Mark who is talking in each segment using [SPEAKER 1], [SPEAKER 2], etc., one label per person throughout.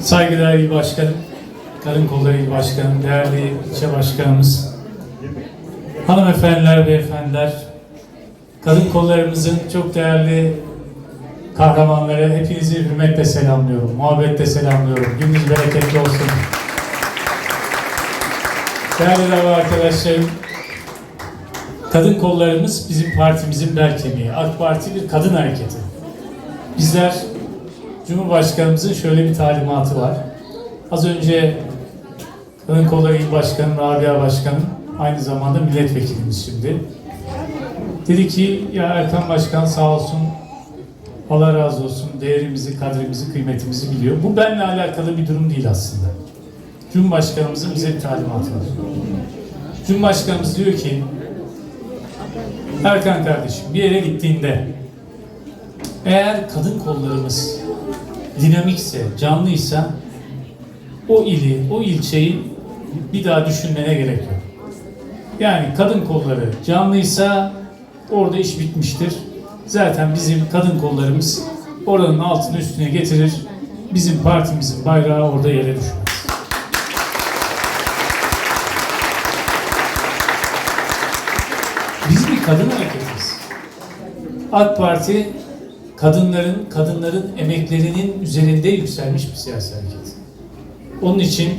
[SPEAKER 1] Saygıdeğer İl Başkanım, Kadın Kolları İl Başkanım, değerli ilçe başkanımız, hanımefendiler, beyefendiler, kadın kollarımızın çok değerli kahramanları, hepinizi hürmetle selamlıyorum, muhabbetle selamlıyorum. Gününüz bereketli olsun. Değerli dava arkadaşlarım, kadın kollarımız bizim partimizin bel kemiği. AK Parti bir kadın hareketi. Bizler Cumhurbaşkanımızın şöyle bir talimatı var. Az önce Kadın Kolları İl Başkanım Rabia Başkanım aynı zamanda milletvekilimiz şimdi. Dedi ki ya Erkan Başkan sağ olsun Allah razı olsun değerimizi, kadrimizi, kıymetimizi biliyor. Bu benimle alakalı bir durum değil aslında. Cumhurbaşkanımızın bize bir talimatı var. Cumhurbaşkanımız diyor ki Erkan kardeşim bir yere gittiğinde eğer kadın kollarımız dinamikse, canlıysa o ili, o ilçeyi bir daha düşünmene gerek yok. Yani kadın kolları canlıysa orada iş bitmiştir. Zaten bizim kadın kollarımız oranın altını üstüne getirir. Bizim partimizin bayrağı orada yere düşmez. Biz bir kadın hareketiz. AK Parti kadınların kadınların emeklerinin üzerinde yükselmiş bir siyasi hareket. Onun için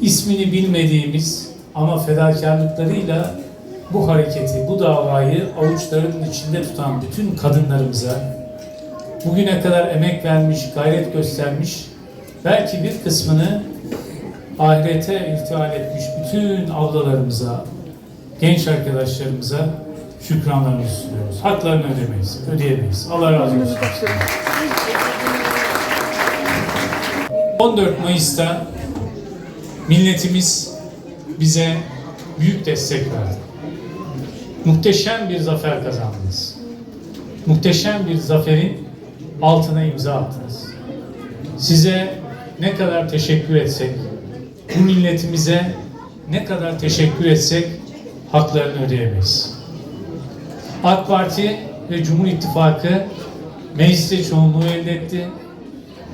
[SPEAKER 1] ismini bilmediğimiz ama fedakarlıklarıyla bu hareketi, bu davayı avuçlarının içinde tutan bütün kadınlarımıza bugüne kadar emek vermiş, gayret göstermiş, belki bir kısmını ahirete irtihal etmiş bütün ablalarımıza, genç arkadaşlarımıza şükranlarımızı sunuyoruz. Haklarını ödemeyiz, ödeyemeyiz. Allah razı olsun. 14 Mayıs'ta milletimiz bize büyük destek verdi. Muhteşem bir zafer kazandınız. Muhteşem bir zaferin altına imza attınız. Size ne kadar teşekkür etsek, bu milletimize ne kadar teşekkür etsek haklarını ödeyemeyiz. AK Parti ve Cumhur İttifakı mecliste çoğunluğu elde etti.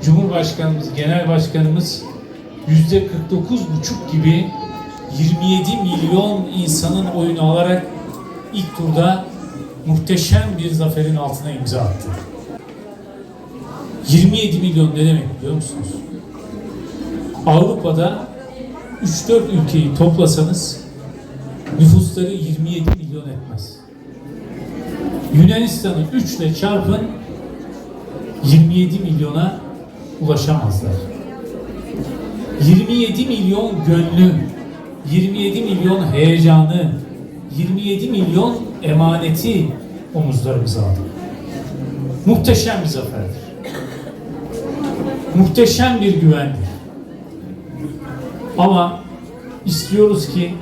[SPEAKER 1] Cumhurbaşkanımız, Genel Başkanımız yüzde 49,5 gibi 27 milyon insanın oyunu alarak ilk turda muhteşem bir zaferin altına imza attı. 27 milyon ne demek biliyor musunuz? Avrupa'da 3-4 ülkeyi toplasanız nüfusları 27 milyon etmez. Yunanistan'ı 3 ile çarpın 27 milyona ulaşamazlar. 27 milyon gönlü, 27 milyon heyecanı, 27 milyon emaneti omuzlarımıza aldık. Muhteşem bir zaferdir. Muhteşem bir güvendir. Ama istiyoruz ki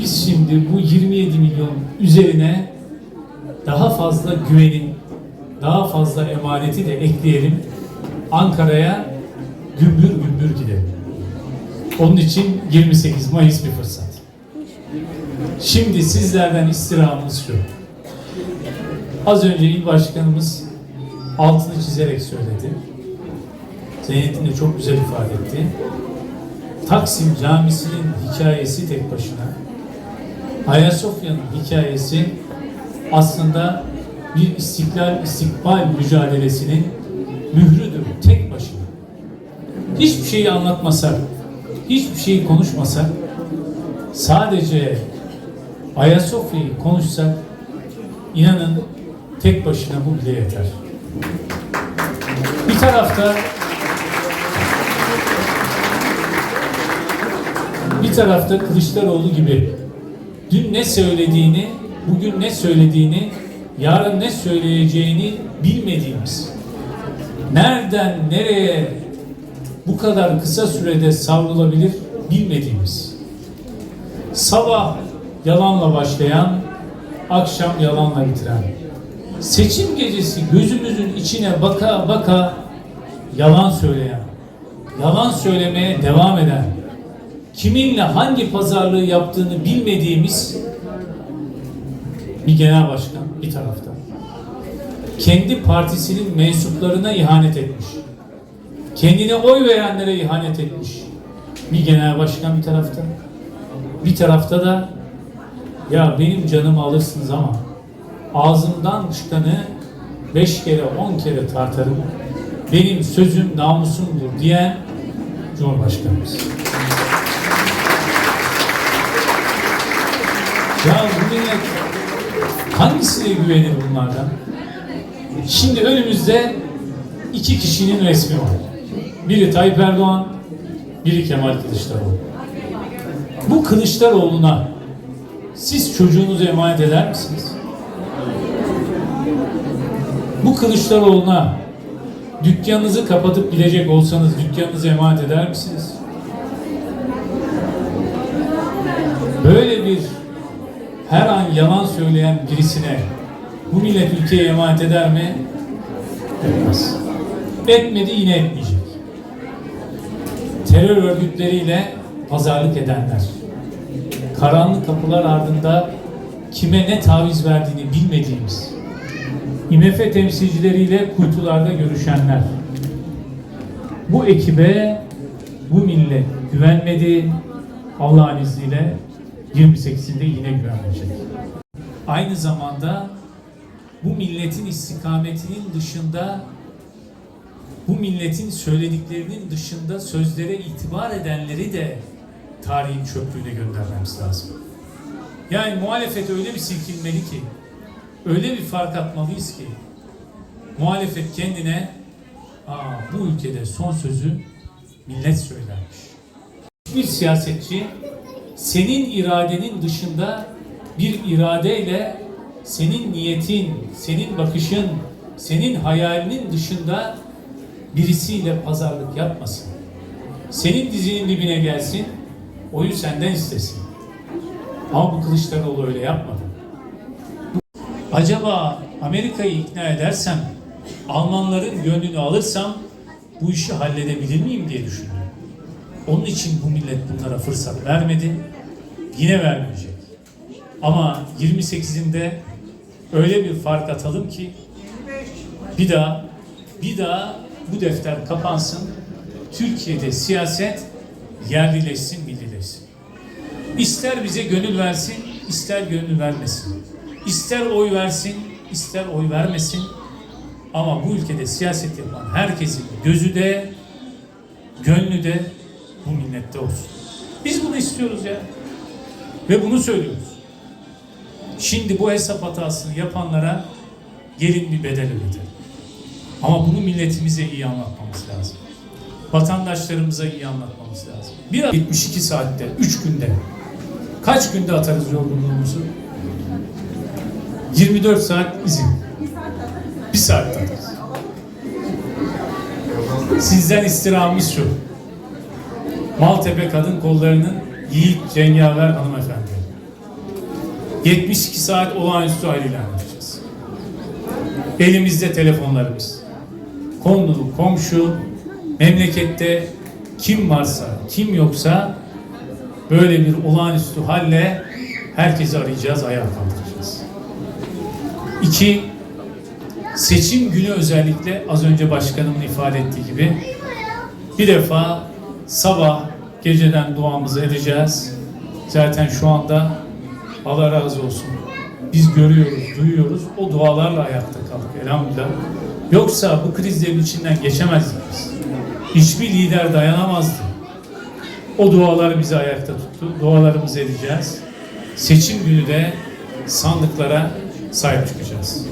[SPEAKER 1] biz şimdi bu 27 milyon üzerine daha fazla güvenin, daha fazla emaneti de ekleyelim. Ankara'ya gümbür gümbür gidelim. Onun için 28 Mayıs bir fırsat. Şimdi sizlerden istirhamımız şu. Az önce il başkanımız altını çizerek söyledi. Zeynettin de çok güzel ifade etti. Taksim Camisi'nin hikayesi tek başına, Ayasofya'nın hikayesi aslında bir istiklal istikbal mücadelesinin mührüdür tek başına. Hiçbir şeyi anlatmasak, hiçbir şeyi konuşmasak, sadece Ayasofya'yı konuşsak, inanın tek başına bu bile yeter. Bir tarafta bir tarafta Kılıçdaroğlu gibi dün ne söylediğini, bugün ne söylediğini, yarın ne söyleyeceğini bilmediğimiz, nereden nereye bu kadar kısa sürede savrulabilir bilmediğimiz, sabah yalanla başlayan, akşam yalanla bitiren, seçim gecesi gözümüzün içine baka baka yalan söyleyen, yalan söylemeye devam eden, kiminle hangi pazarlığı yaptığını bilmediğimiz bir genel başkan bir tarafta. Kendi partisinin mensuplarına ihanet etmiş. Kendine oy verenlere ihanet etmiş. Bir genel başkan bir tarafta. Bir tarafta da ya benim canımı alırsınız ama ağzımdan çıkanı beş kere on kere tartarım. Benim sözüm namusumdur diyen Cumhurbaşkanımız. Ya bu millet hangisine güvenir bunlardan? Şimdi önümüzde iki kişinin resmi var. Biri Tayyip Erdoğan, biri Kemal Kılıçdaroğlu. Bu Kılıçdaroğlu'na siz çocuğunuzu emanet eder misiniz? Bu Kılıçdaroğlu'na dükkanınızı kapatıp gidecek olsanız dükkanınızı emanet eder misiniz? Böyle bir her an yalan söyleyen birisine bu millet ülkeye emanet eder mi? Etmez. Etmedi yine etmeyecek. Terör örgütleriyle pazarlık edenler, karanlık kapılar ardında kime ne taviz verdiğini bilmediğimiz, IMF temsilcileriyle kuytularda görüşenler, bu ekibe bu millet güvenmedi, Allah'ın izniyle 28'inde yine güvenmeyecek. Aynı zamanda bu milletin istikametinin dışında bu milletin söylediklerinin dışında sözlere itibar edenleri de tarihin çöplüğüne göndermemiz lazım. Yani muhalefet öyle bir silkinmeli ki, öyle bir fark atmalıyız ki, muhalefet kendine Aa, bu ülkede son sözü millet söylermiş. Bir siyasetçi senin iradenin dışında bir iradeyle senin niyetin, senin bakışın, senin hayalinin dışında birisiyle pazarlık yapmasın. Senin dizinin dibine gelsin, oyu senden istesin. Ama bu Kılıçdaroğlu öyle yapmadı. Acaba Amerika'yı ikna edersem, Almanların gönlünü alırsam bu işi halledebilir miyim diye düşündüm. Onun için bu millet bunlara fırsat vermedi. Yine vermeyecek. Ama 28'inde öyle bir fark atalım ki bir daha bir daha bu defter kapansın. Türkiye'de siyaset yerlileşsin. İster bize gönül versin, ister gönül vermesin. İster oy versin, ister oy vermesin. Ama bu ülkede siyaset yapan herkesin gözü de, gönlü de bu millette olsun. Biz bunu istiyoruz ya. Ve bunu söylüyoruz. Şimdi bu hesap hatasını yapanlara gelin bir bedel ödetelim. Ama bunu milletimize iyi anlatmamız lazım. Vatandaşlarımıza iyi anlatmamız lazım. Bir 72 saatte, 3 günde kaç günde atarız yorgunluğumuzu? 24 saat izin. Bir saat atarız. Sizden istirhamımız şu. Maltepe Kadın Kolları'nın Yiğit Cengaver hanımefendi. 72 saat olağanüstü hal ilan edeceğiz. Elimizde telefonlarımız. Konu, komşu, memlekette kim varsa, kim yoksa böyle bir olağanüstü halle herkesi arayacağız, ayağa kaldıracağız. İki, seçim günü özellikle az önce başkanımın ifade ettiği gibi bir defa sabah geceden duamızı edeceğiz. Zaten şu anda Allah razı olsun. Biz görüyoruz, duyuyoruz. O dualarla ayakta kaldık elhamdülillah. Yoksa bu krizlerin içinden geçemezdik biz. Hiçbir lider dayanamazdı. O dualar bizi ayakta tuttu. Dualarımızı edeceğiz. Seçim günü de sandıklara sahip çıkacağız.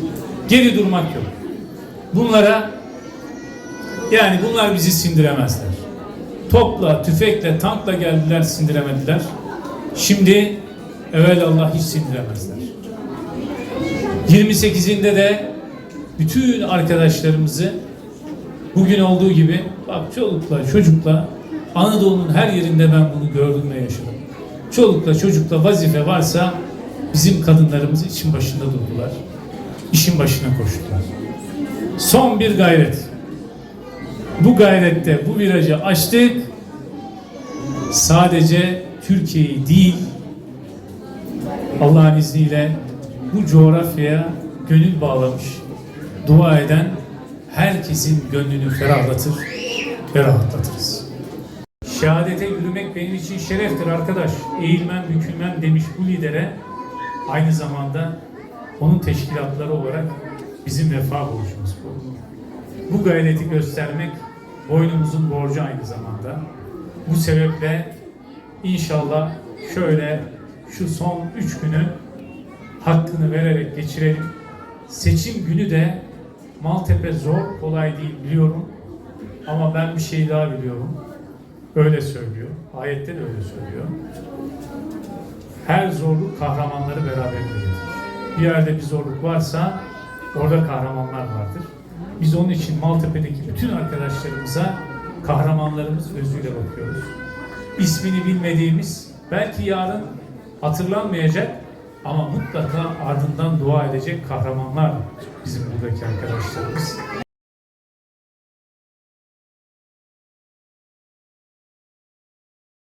[SPEAKER 1] Geri durmak yok. Bunlara yani bunlar bizi sindiremezler. Topla, tüfekle, tankla geldiler sindiremediler. Şimdi evvelallah hiç sindiremezler. 28'inde de bütün arkadaşlarımızı bugün olduğu gibi bak çolukla çocukla Anadolu'nun her yerinde ben bunu gördüm ve yaşadım. Çolukla çocukla vazife varsa bizim kadınlarımız için başında durdular. İşin başına koştular. Son bir gayret. Bu gayrette bu virajı açtık. Sadece Türkiye'yi değil, Allah'ın izniyle bu coğrafyaya gönül bağlamış, dua eden herkesin gönlünü ferahlatır ve rahatlatırız. Şehadete yürümek benim için şereftir arkadaş. Eğilmem, bükülmem demiş bu lidere aynı zamanda onun teşkilatları olarak bizim vefa borcumuz bu. Bu gayreti göstermek boynumuzun borcu aynı zamanda. Bu sebeple inşallah şöyle şu son üç günü hakkını vererek geçirelim. Seçim günü de Maltepe zor, kolay değil biliyorum. Ama ben bir şey daha biliyorum. Öyle söylüyor. Ayette de öyle söylüyor. Her zorluk kahramanları beraberinde getirir. Bir yerde bir zorluk varsa orada kahramanlar vardır. Biz onun için Maltepe'deki bütün arkadaşlarımıza kahramanlarımız gözüyle bakıyoruz. İsmini bilmediğimiz, belki yarın hatırlanmayacak ama mutlaka ardından dua edecek kahramanlar bizim buradaki arkadaşlarımız.